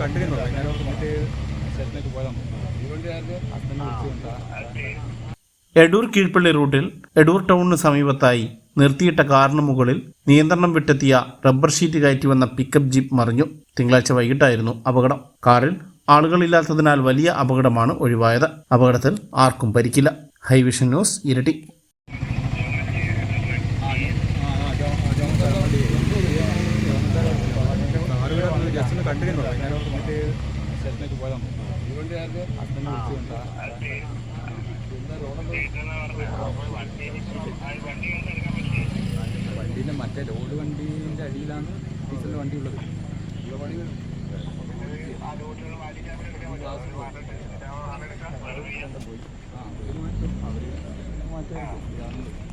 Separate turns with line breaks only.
കണ്ടിരുന്നു? വൈകുന്നേരം വന്നിട്ട് സ്റ്റേഷനിലേക്ക് പോയതാണ്
എടൂർ കീഴ്പള്ളി റൂട്ടിൽ എടൂർ ടൗണിന് സമീപത്തായി നിർത്തിയിട്ട കാറിന് മുകളിൽ നിയന്ത്രണം വിട്ടെത്തിയ റബ്ബർ ഷീറ്റ് കയറ്റി വന്ന പിക്കപ്പ് ജീപ്പ് മറിഞ്ഞു. തിങ്കളാഴ്ച വൈകിട്ടായിരുന്നു അപകടം. കാറിൽ ആളുകളില്ലാത്തതിനാൽ വലിയ അപകടമാണ് ഒഴിവായത്. അപകടത്തിൽ ആർക്കും പരിക്കില്ല. ഹൈവിഷൻ ന്യൂസ് ഇരട്ടി
ജസ്റ്റ് ഒന്ന് കണ്ടിരുന്നു? വൈകുന്നേരം വന്നിട്ട് സ്റ്റേഷനിലേക്ക് പോയതാണ് ഹസ്ബൻഡ് വിളിച്ചുകൊണ്ടാ വണ്ടീന്റെ മറ്റേ ലോഡ് വണ്ടീന്റെ അടിയിലാണ് ഡീസലിന്റെ വണ്ടി ഉള്ളത്. ആ അവർ മാറ്റും.